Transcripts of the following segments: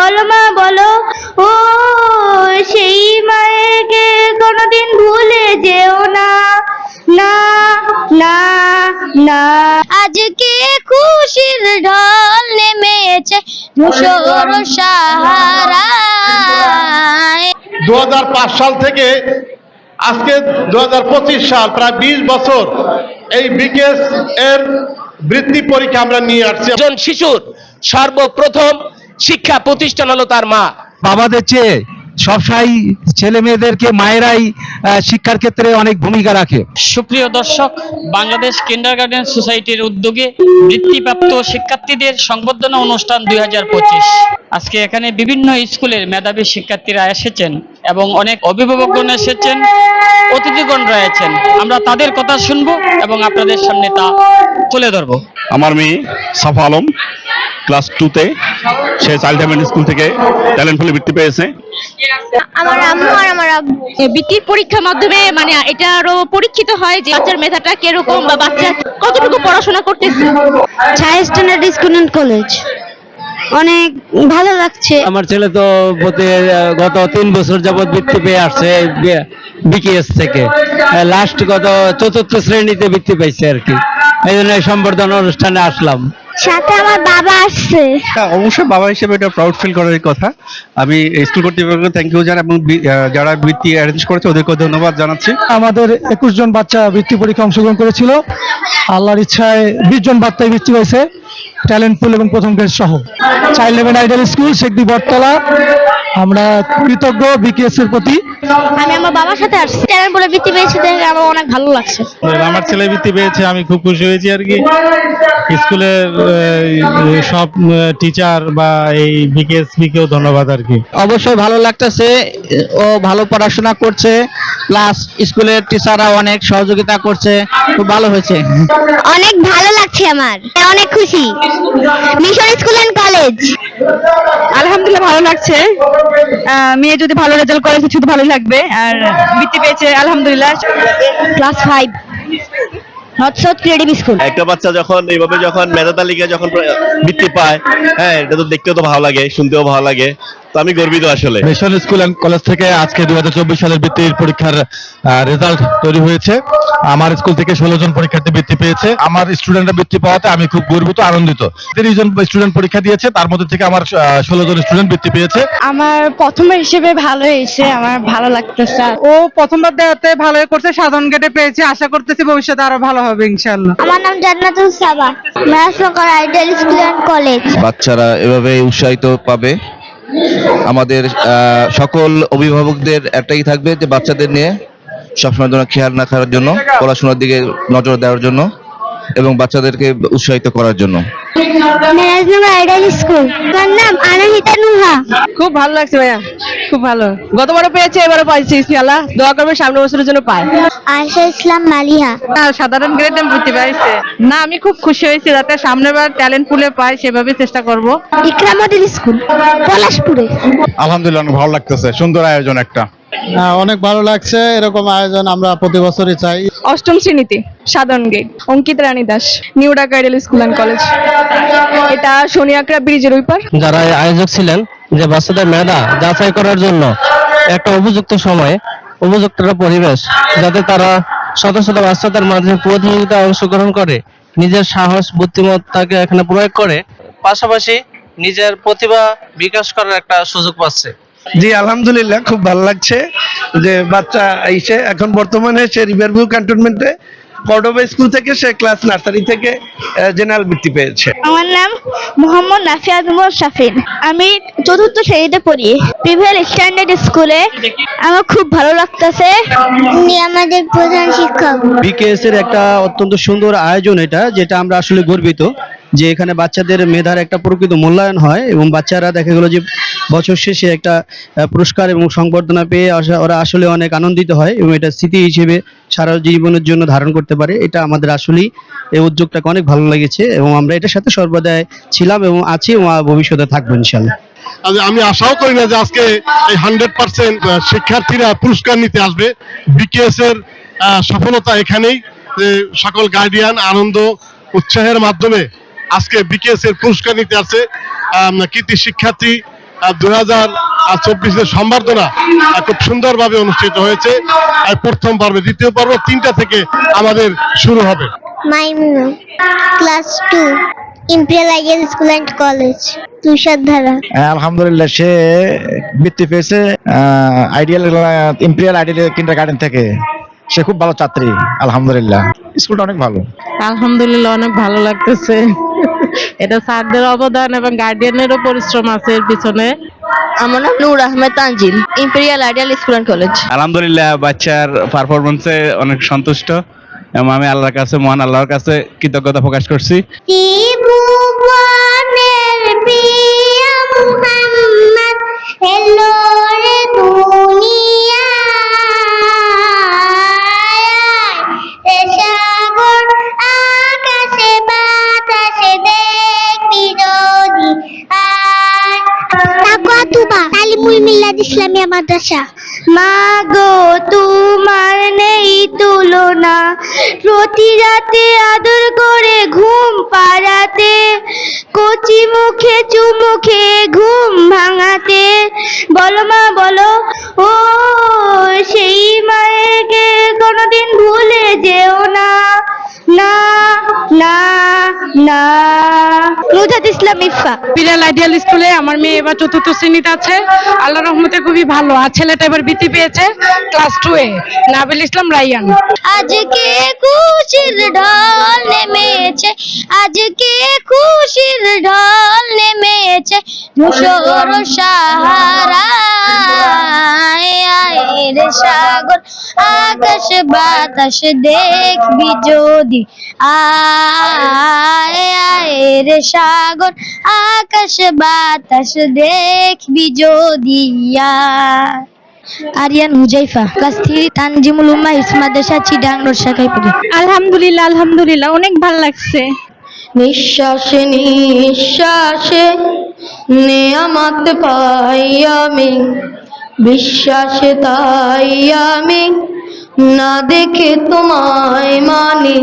বলো মা বলো। ও সেই মায়েকে কোনোদিন ভুলে যেও না। না না না। আজকে খুশির ঢল নেমেছে ধূসর সাহারায়। দু সাল থেকে আজকে দু হাজার পঁচিশ সাল প্রায় বিশ বছর এই বিকেএস এর বৃত্তি পরীক্ষা আমরা নিয়ে আসছি। একজন শিশুর সর্বপ্রথম শিক্ষা প্রতিষ্ঠান হলো তার মা। বাবাদের চেয়ে সবসময় ছেলে মেয়েদেরকে মায়েরাই শিক্ষার ক্ষেত্রে অনেক ভূমিকা রাখে। সুপ্রিয় দর্শক বাংলাদেশ কিন্ডার গার্ডেন সোসাইটির উদ্যোগে বৃত্তিপ্রাপ্ত শিক্ষার্থীদের সংবর্ধনা অনুষ্ঠান দুই হাজার পঁচিশ। আজকে এখানে বিভিন্ন স্কুলের মেধাবী শিক্ষার্থীরা এসেছেন এবং অনেক অভিভাবকগণ এসেছেন অতিথিগণ রয়েছেন। আমরা তাদের কথা শুনব এবং আপনাদের সামনে তা তুলে ধরবো। আমার মেয়ে সাফা আলম ক্লাস টুতে সে চাইল্ড হেভেন স্কুল থেকে ট্যালেন্ট ফুলে বৃত্তি পেয়েছে। আমার আম্মু আর আমার বৃত্তির পরীক্ষার মাধ্যমে মানে এটা আরও পরীক্ষিত হয় যে বাচ্চার মেধাটা কীরকম বা বাচ্চা কতটুকু পড়াশোনা করতেছে। ছায়া স্ট্যান্ডার্ড স্কুল অ্যান্ড কলেজ অনেক ভালো লাগছে। আমার ছেলে তো আহ, গত তিন বছর যাবৎ বৃত্তি পেয়ে আসছে বিকেএস থেকে। লাস্ট গত চতুর্থ শ্রেণীতে বৃত্তি পাইছে আর কি। এই জন্য সম্বর্ধনা অনুষ্ঠানে আসলাম। সাথে আমার বাবা আসছে। হ্যাঁ, অবশ্যই বাবা হিসেবে এটা প্রাউড ফিল করার কথা। আমি স্কুল কর্তৃপক্ষকে থ্যাংক ইউ জানাই এবং যারা বৃত্তি অ্যারেঞ্জ করেছে ওদেরকে ধন্যবাদ জানাচ্ছি। আমাদের একুশ জন বাচ্চা বৃত্তি পরীক্ষা অংশগ্রহণ করেছিল। আল্লাহর ইচ্ছায় বিশ জন বাচ্চায় বৃত্তি হয়েছে ট্যালেন্ট পুল এবং প্রথম গ্রেড সহ। চাইল্ড লেভেন আইডাল স্কুল শেখদি বটতলা আমরা কৃতজ্ঞ বিকেএস এর প্রতি। আমি আমার বাবার সাথে আসছি। ট্যালেন্ট বলে বৃত্তি পেয়েছি দেখে আমার অনেক ভালো লাগছে। আমার ছেলে বৃত্তি পেয়েছে আমি খুব খুশি হয়েছি আর কি। স্কুলের সব টিচার বা এই বিকেএসপি কেও ধন্যবাদ আর কি। অবশ্যই ভালো লাগতেছে ও ভালো পড়াশোনা করছে। প্লাস স্কুলের টিচাররা অনেক সহযোগিতা করছে। খুব ভালো হয়েছে। অনেক ভালো লাগছে আমার। অনেক খুশি। মিশন স্কুল অ্যান্ড কলেজ আলহামদুলিল্লাহ ভালো লাগছে। মেয়ে যদি ভালো রেজাল্ট করে কিছু তো ভালোই লাগবে। আর বৃত্তি পেয়েছে আলহামদুলিল্লাহ। ক্লাস ফাইভ নটসট ক্রিয়েটিভ স্কুল একটা বাচ্চা যখন এইভাবে যখন মেধা তালিকায় যখন বৃত্তি পায় হ্যাঁ এটা তো দেখতেও তো ভালো লাগে শুনতেও ভালো লাগে। তো আমি গর্বিত আসলে। মিশন স্কুল অ্যান্ড কলেজ থেকে আজকে দুই হাজার চব্বিশ সালের বৃত্তির পরীক্ষার রেজাল্ট তৈরি হয়েছে। আমার স্কুল থেকে ষোলো জন পরীক্ষার্থী বৃত্তি পেয়েছে। আমার স্টুডেন্টরা বৃত্তি পাওয়াতে আমি খুব গর্বিত আনন্দিত। তিরিশ জন স্টুডেন্ট পরীক্ষা দিয়েছে তার মধ্যে থেকে আমার ষোলো জন স্টুডেন্ট বৃত্তি পেয়েছে। আমার প্রথম হিসেবে ভালো হয়েছে আমার ভালো লাগতেছে। ও প্রথমবার দেওয়াতে ভালো করছে সাধারণ গেটে পেয়েছে আশা করতেছি ভবিষ্যতে আরও ভালো হবে ইনশাল্লাহ আমার নাম Jannatul Saba Mathnagar ideal school and college বাচ্চারা এভাবে উৎসাহিত পাবে? আমাদের সকল অভিভাবকদের একটাই থাকবে যে বাচ্চাদের নিয়ে সবসময় যেন খেয়াল রাখার জন্য, পড়াশোনার দিকে নজর দেওয়ার জন্য। এবং বাচ্চাদেরকে উৎসাহিত করার জন্য। Merajnagar ideal school. আমার নাম আনাহিতা নুহা। খুব ভালো লাগছে ভাইয়া খুব ভালো। গতবারও পেয়েছে এবারও পাইছি ইনশাআল্লাহ। দোয়া করবে সামনে বছরের জন্য পায়। আয়শা ইসলাম মালিহা। সাধারণ গ্রেড আমি বুঝতে পাইছে। না আমি খুব খুশি হয়েছি যাতে সামনেবার ট্যালেন্ট পুলে পাই সেভাবে চেষ্টা করব। ইকরা মডেল স্কুল পলাশপুরে। আলহামদুলিল্লাহ ভালো লাগতেছে। সুন্দর আয়োজন একটা। অনেক ভালো লাগছে। এরকম আয়োজন আমরা প্রতি বছরই চাই। অষ্টম শ্রেণীতে সাধারণ gate Ankit Rani Das new Dhaka ideal school and college এটা শনিয়াকড়া ব্রিজের ওই যারা আয়োজক ছিলেন যে বাচ্চাদের মেধা যাচাই করার জন্য একটা উপযুক্ত সময়ে উপযুক্ত একটা পরিবেশ যাতে তারা শত শত বাচ্চাদের মাঝে প্রতিযোগিতায় অংশগ্রহণ করে নিজের সাহস বুদ্ধিমত্তাকে এখানে প্রয়োগ করে পাশাপাশি নিজের প্রতিভা বিকাশ করার একটা সুযোগ পাচ্ছে। জি আলহামদুলিল্লাহ খুব ভালো লাগছে যে বাচ্চা এসে এখন বর্তমানে সে রিভারভিউ ক্যান্টনমেন্টে কর্ডোবা স্কুল থেকে সে ক্লাস নার্সারি থেকে জেনারেল বৃত্তি পেয়েছে। আমার নাম মোহাম্মদ নাফিয়া আজমল শাফিন। আমি চতুর্থ শ্রেণীতে পড়ি। প্রিভিয়ার স্ট্যান্ডার্ড স্কুলে আমার খুব ভালো লাগতেছে। উনি আমাদের প্রধান শিক্ষক। বিকেএস এর একটা অত্যন্ত সুন্দর আয়োজন এটা যেটা আমরা আসলে গর্বিত। যে এখানে বাচ্চাদের মেধার একটা প্রকৃত মূল্যায়ন হয় এবং বাচ্চারা দেখা গেলো যে বছর শেষে একটা পুরস্কার এবং সংবর্ধনা পেয়ে আসা- ওরা আসলে অনেক আনন্দিত হয় এবং এটা স্মৃতি হিসেবে সারা জীবনের জন্য ধারণ করতে পারে। এটা আমাদের আসলেই এই উদ্যোগটাকে অনেক ভালো লেগেছে এবং আমরা এটার সাথে সর্বদাই ছিলাম এবং আছি এবং ভবিষ্যতে থাকব ইনশাল্লাহ আমি আশাও করি না যে আজকে এই হান্ড্রেড পার্সেন্ট শিক্ষার্থীরা পুরস্কার নিতে আসবে। বিকেএস এর সফলতা এখানেই। সকল গার্ডিয়ান আনন্দ, উৎসাহের মাধ্যমে আজকে বিকেএস এর পুরস্কার নিতে আসছে কৃতি শিক্ষার্থী দুই হাজার চব্বিশের সম্বর্ধনা খুব সুন্দরভাবে অনুষ্ঠিত হয়েছে আর প্রথম পর্বে দ্বিতীয় পর্ব তিনটা থেকে আমাদের শুরু হবে। Maimuna class two imperial ideal school and college Tushardhara আলহামদুলিল্লাহ সে বৃত্তি পেয়েছে ideal imperial ideal kindergarten থেকে। সে খুব ভালো ছাত্রী আলহামদুলিল্লাহ। স্কুলটা অনেক ভালো। আলহামদুলিল্লাহ অনেক ভালো লাগতেছে। এটা স্যারদের অবদান এবং গার্ডিয়ানেরও পরিশ্রম আছে এর পিছনে। আমার নাম Nur Ahmed Tanzil imperial ideal school and college আলহামদুলিল্লাহ বাচ্চার পারফরমেন্সে অনেক সন্তুষ্ট। এবং আমি আল্লাহর কাছে মহান আল্লাহর কাছে কৃতজ্ঞতা প্রকাশ করছি। ত্রিভুবনের প্রিয় মুহাম্মদ এলো রে দুনিয়ায় মাদ্রাসা। মা গো, তোমার নেই তুলনা। প্রতি রাতে আদর করে ঘুম পাড়াতে। কচি মুখে চুমুখে ঘুম ভাঙাতে। বলো মা, বলো। ও, সেই মায়েরকে নুজাত ইসলাম ইফা। বিড়াল আইডিয়াল স্কুলে আমার মেয়ে এবার চতুর্থ শ্রেণীতে আছে। আল্লাহ রহমতে খুবই ভালো। আর ছেলেটা এবার বৃত্তি পেয়েছে ক্লাস টু এ। নাবিল ইসলাম রাইয়ান আজকে খুশির ঢল নেমেছে আজকে খুশির ঢল নেমেছে ধূসর সাহারা রে সাগর আকাশ বাতাস দেখবি যদি আয় আয় রে সাগর আকাশ বাতাস দেখবি যদি আরিয়ান হুজাইফা ক্লাস থ্রি তানজিমুল উম্মা ইসমাদেশা চিডাং রোড শাখায় পড়ি আলহামদুলিল্লাহ আলহামদুলিল্লাহ অনেক ভালো লাগছে। নিঃশ্বাসে নিঃশ্বাসে নেয়ামত পাই আমি। বিশ্বাসে তাই আমি। না দেখে তোমায় মানি।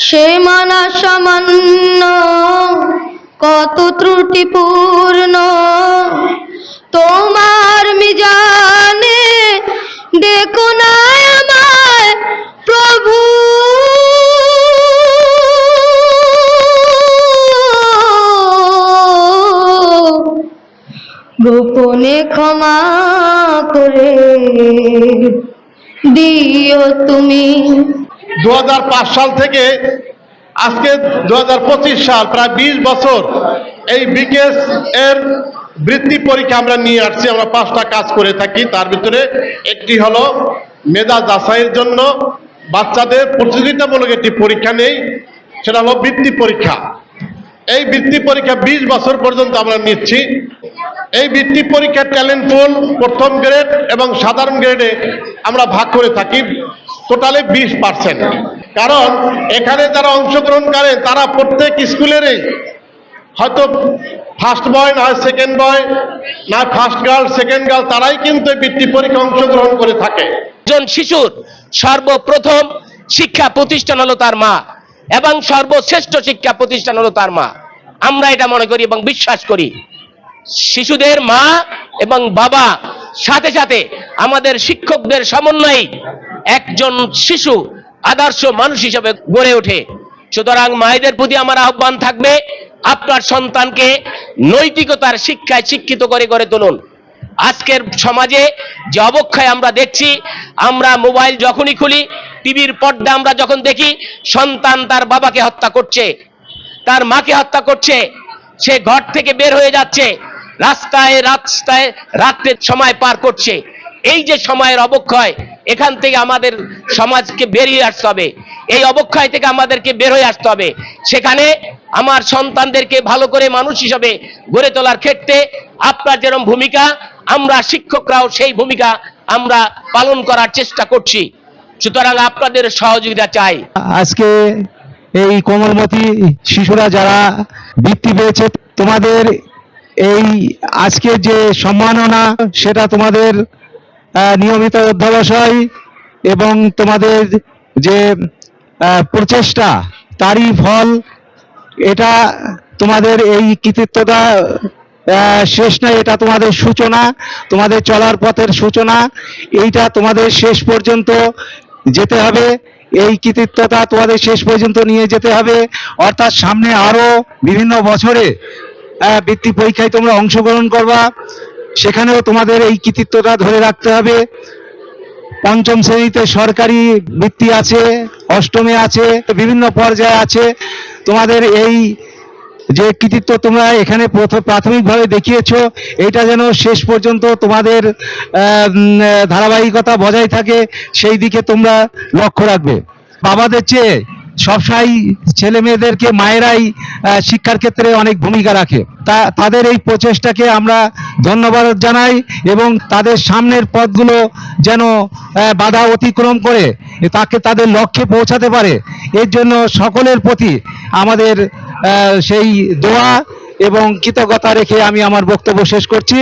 সে মানা সামান্য, কত ত্রুটিপূর্ণ। তোমার মিজানে দেখো না আমায় প্রভু। গোপনে ক্ষমা করে দিও তুমি। দু হাজার পাঁচ সাল থেকে আজকে দু হাজার পঁচিশ সাল, প্রায় বিশ বছর এই বিকেএস এর বৃত্তি পরীক্ষা আমরা নিয়ে আসছি, আমরা পাঁচটা কাজ করে থাকি। তার ভিতরে একটি হলো মেধা যাচাইয়ের জন্য বাচ্চাদের প্রতিযোগিতামূলক একটি পরীক্ষা নেই, সেটা হলো বৃত্তি পরীক্ষা। এই বৃত্তি পরীক্ষা বিশ বছর পর্যন্ত আমরা নিচ্ছি। এই বৃত্তি পরীক্ষার ট্যালেন্ট পুল প্রথম গ্রেড এবং সাধারণ গ্রেডে আমরা ভাগ করে থাকি। টোটালি বিশ পার্সেন্ট কারণ এখানে যারা অংশগ্রহণ করে তারা প্রত্যেক স্কুলেরই হয়তো ফার্স্ট বয় না সেকেন্ড বয় না ফার্স্ট গার্ল সেকেন্ড গার্ল তারাই কিন্তু বৃত্তি পরীক্ষা অংশগ্রহণ করে থাকে। একজন শিশুর সর্বপ্রথম শিক্ষা প্রতিষ্ঠান হলো তার মা, এবং সর্বশ্রেষ্ঠ শিক্ষা প্রতিষ্ঠান হলো তার মা। আমরা এটা মনে করি এবং বিশ্বাস করি। শিশুদের মা এবং বাবা সাথে সাথে আমাদের শিক্ষকদের সমন্বয়ে একজন শিশু, আদর্শ মানুষ হিসেবে গড়ে ওঠে। সুতরাং মায়েদের প্রতি আমার আহ্বান থাকবে, আপনার সন্তানকে নৈতিকতার শিক্ষায় শিক্ষিত করে গড়ে তুলুন। আজকের সমাজে যে অবক্ষয় আমরা দেখছি, আমরা মোবাইল যখনই খুলি, টিভির পর্দা আমরা যখন দেখি, সন্তান তার বাবাকে হত্যা করছে, তার মাকে হত্যা করছে, সে ঘর থেকে বের হয়ে যাচ্ছে রাস্তায় রাস্তায় রাত্রের সময় পার করছে। এই যে সময়ের অবক্ষয়, এখান থেকে আমাদের সমাজকে বেরিয়ে আসতে হবে। এই অবক্ষয় থেকে আমাদেরকে বের হয়ে আসতে হবে। সেখানে আমার সন্তানদেরকে ভালো করে মানুষ হিসাবে গড়ে তোলার ক্ষেত্রে আপনার যেরকম ভূমিকা, আমরা শিক্ষকরাও সেই ভূমিকা আমরা পালন করার চেষ্টা করছি। সুতরাং আপনাদের সহযোগিতা চাই। আজকে এই কোমলমতি শিশুরা যারা বৃত্তি পেয়েছে, তোমাদের এই আজকে যে সম্মাননা, সেটা তোমাদের নিয়মিত অধ্যবসায় এবং তোমাদের যে প্রচেষ্টা, তারই ফল, এটা তোমাদের এই কৃতিত্বটা শেষ নয়, এটা তোমাদের সূচনা, তোমাদের চলার পথের সূচনা, এইটা তোমাদের শেষ পর্যন্ত যেতে হবে, এই কৃতিত্বতা তোমাদের শেষ পর্যন্ত নিয়ে যেতে হবে, অর্থাৎ সামনে আরও বিভিন্ন বছরে বৃত্তি পরীক্ষায় তোমরা অংশগ্রহণ করবা। সেখানেও তোমাদের এই কৃতিত্বটা ধরে রাখতে হবে। পঞ্চম শ্রেণীতে সরকারি বৃত্তি আছে, অষ্টমে আছে, বিভিন্ন পর্যায়ে আছে। তোমাদের এই যে কৃতিত্ব তোমরা এখানে প্রথ- প্রাথমিকভাবে দেখিয়েছো, এটা যেন শেষ পর্যন্ত তোমাদের ধারাবাহিকতা বজায় থাকে, সেই দিকে তোমরা লক্ষ্য রাখবে। বাবাদের চেয়ে সবসময় ছেলে মেয়েদেরকে, মায়েরাই শিক্ষার ক্ষেত্রে অনেক ভূমিকা রাখে। তা, তাদের এই প্রচেষ্টাকে আমরা ধন্যবাদ জানাই এবং তাদের সামনের পথগুলো যেন বাধা অতিক্রম করে, তাকে তাদের লক্ষ্যে পৌঁছাতে পারে। এর জন্য সকলের প্রতি আমাদের সেই দোয়া এবং কৃতজ্ঞতা রেখে আমি আমার বক্তব্য শেষ করছি।